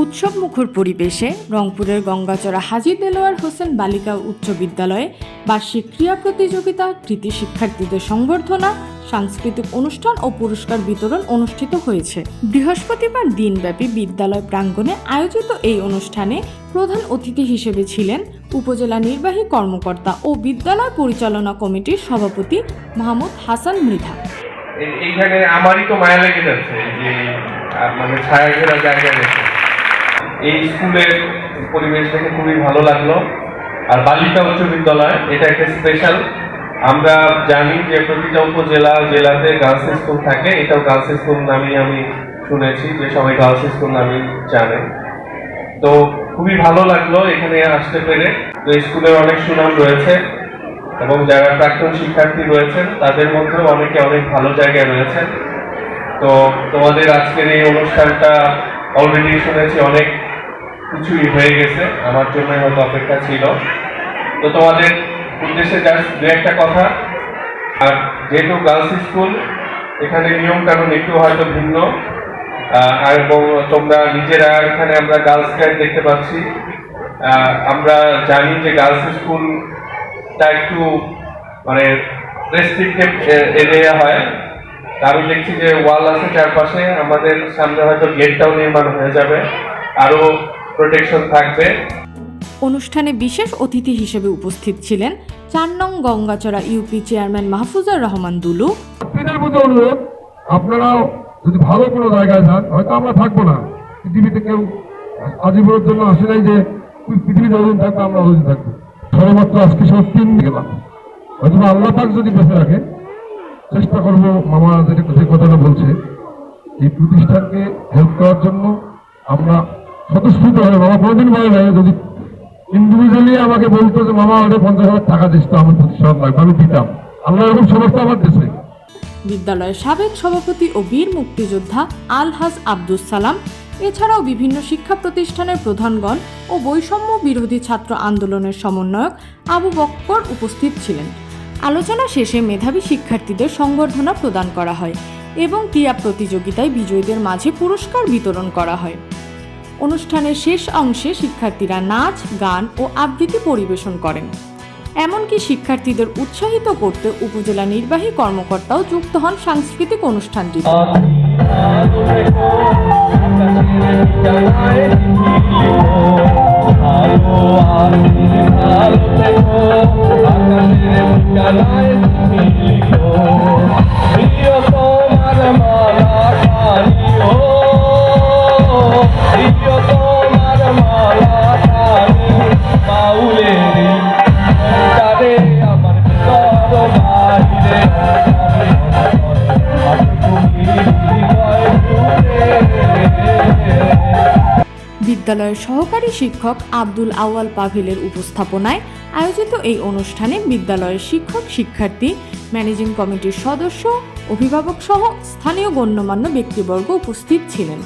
উৎসব মুখর পরিবেশে রংপুরের গঙ্গাচড়া হাজি দেলোয়ার হোসেন বালিকা উচ্চ বিদ্যালয়ে বার্ষিক ক্রীড়া প্রতিযোগিতা, কৃতি শিক্ষার্থীদের সংবর্ধনা, সাংস্কৃতিক অনুষ্ঠান ও পুরস্কার বিতরণ অনুষ্ঠিত হয়েছে। বৃহস্পতিবার দিনব্যাপী বিদ্যালয় প্রাঙ্গণে আয়োজিত এই অনুষ্ঠানে প্রধান অতিথি হিসেবে ছিলেন উপজেলা নির্বাহী কর্মকর্তা ও বিদ্যালয় পরিচালনা কমিটির সভাপতি মাহমুদ হাসান মৃধা। এইখানে আমারই তো মায়া লেগে যাচ্ছে যে মানে ছায়া ঘেরা জায়গা এই স্কুলের পরিবেশ দেখে খুবই ভালো লাগল। আর বালিকা উচ্চ বিদ্যালয়, এটা একটা স্পেশাল আমরা জানি যে প্রতিটা উপজেলা জেলাতে গার্লস স্কুল থাকে, এটাও গার্লস স্কুল নামেই আমি শুনেছি, যে সবাই গার্লস স্কুল নামেই জানে। তো খুবই ভালো লাগল এখানে আসতে পেরে। তো স্কুলের অনেক সুনাম রয়েছে এবং যারা প্রাক্তন শিক্ষার্থী রয়েছেন, তাদের মধ্যেও অনেকে অনেক ভালো জায়গায় রয়েছেন। তো তোমাদের আজকের এই অনুষ্ঠানটা অলরেডি শুনেছি অনেক কিছুই হয়ে গেছে, আমার জন্য হয়তো অপেক্ষা ছিল। তো তোমাদের উদ্দেশ্যে জাস্ট দু একটা কথা। আর যেহেতু গার্লস স্কুল এখানে নিয়ম কানুন একটু হয়তো ভিন্ন। আর এবং তোমরা নিজেরা এখানে আমরা গার্লস গাইড দেখতে পাচ্ছি। আমরা জানি যে গার্লস স্কুলটা একটু মানে রেস্ট্রিক্টেড এরিয়া হয়। আমি দেখছি যে ওয়াল আছে চারপাশে। আমাদের সামনে হয়তো গেটটাও নির্মাণ হয়ে যাবে। আরও প্রোটেকশন থাকবে। অনুষ্ঠানে বিশেষ অতিথি হিসেবে উপস্থিত ছিলেন চার নং গঙ্গাচড়া ইউপি চেয়ারম্যান মাহফুজার রহমান দুলু। আপনাদের মধ্যে অনুরোধ আপনারাও যদি ভালো কোনো জায়গায় যান হয়তো আমরা থাকব না। পৃথিবীতে কেউ আজীবনের জন্য আসে নাই যে পৃথিবী যতদিন থাকবে আমরা ততদিন থাকব। সর্বমাত্র আজকে সব তিন গেলাম হয়তো বা আল্লাহ পাক যদি বেঁচে রাখে চেষ্টা করব মামা যেটা যে কথাটা বলছে এই প্রতিষ্ঠানকে হেল্প করার জন্য আমরা স্বতঃস্ফূর্ত হবে মামা কোনোদিন বলে নাই, যদি ইন্ডিভিজুয়ালি আমাকে বলতো যে, মামা, ওটা পঞ্চাশ হাজার টাকা দিস তো আমার প্রতিষ্ঠান লাগবে আমি দিতাম আল্লাহ এরকম সমস্ত আমার দেশে বিদ্যালয়ের সাবেক সভাপতি ও বীর মুক্তিযোদ্ধা আলহাজ আব্দুস সালাম, এছাড়াও বিভিন্ন শিক্ষা প্রতিষ্ঠানের প্রধানগণ ও বৈষম্য বিরোধী ছাত্র আন্দোলনের সমন্বয়ক আবু বক্কর উপস্থিত ছিলেন। আলোচনা শেষে মেধাবী শিক্ষার্থীদের সংবর্ধনা প্রদান করা হয় এবং ক্রীড়া প্রতিযোগিতায় বিজয়ীদের মাঝে পুরস্কার বিতরণ করা হয়। অনুষ্ঠানের শেষ অংশে শিক্ষার্থীরা নাচ, গান ও আবৃত্তি পরিবেশন করেন। এমনকি শিক্ষার্থীদের উৎসাহিত করতে উপজেলা নির্বাহী কর্মকর্তাও যুক্ত হন সাংস্কৃতিক অনুষ্ঠানটিতে। আমার বিদ্যালয়ের সহকারী শিক্ষক আব্দুল আওয়াল পাভিলের উপস্থাপনায় আয়োজিত এই অনুষ্ঠানে বিদ্যালয়ের শিক্ষক, শিক্ষার্থী, ম্যানেজিং কমিটির সদস্য, অভিভাবক সহ স্থানীয় গণ্যমান্য ব্যক্তিবর্গ উপস্থিত ছিলেন।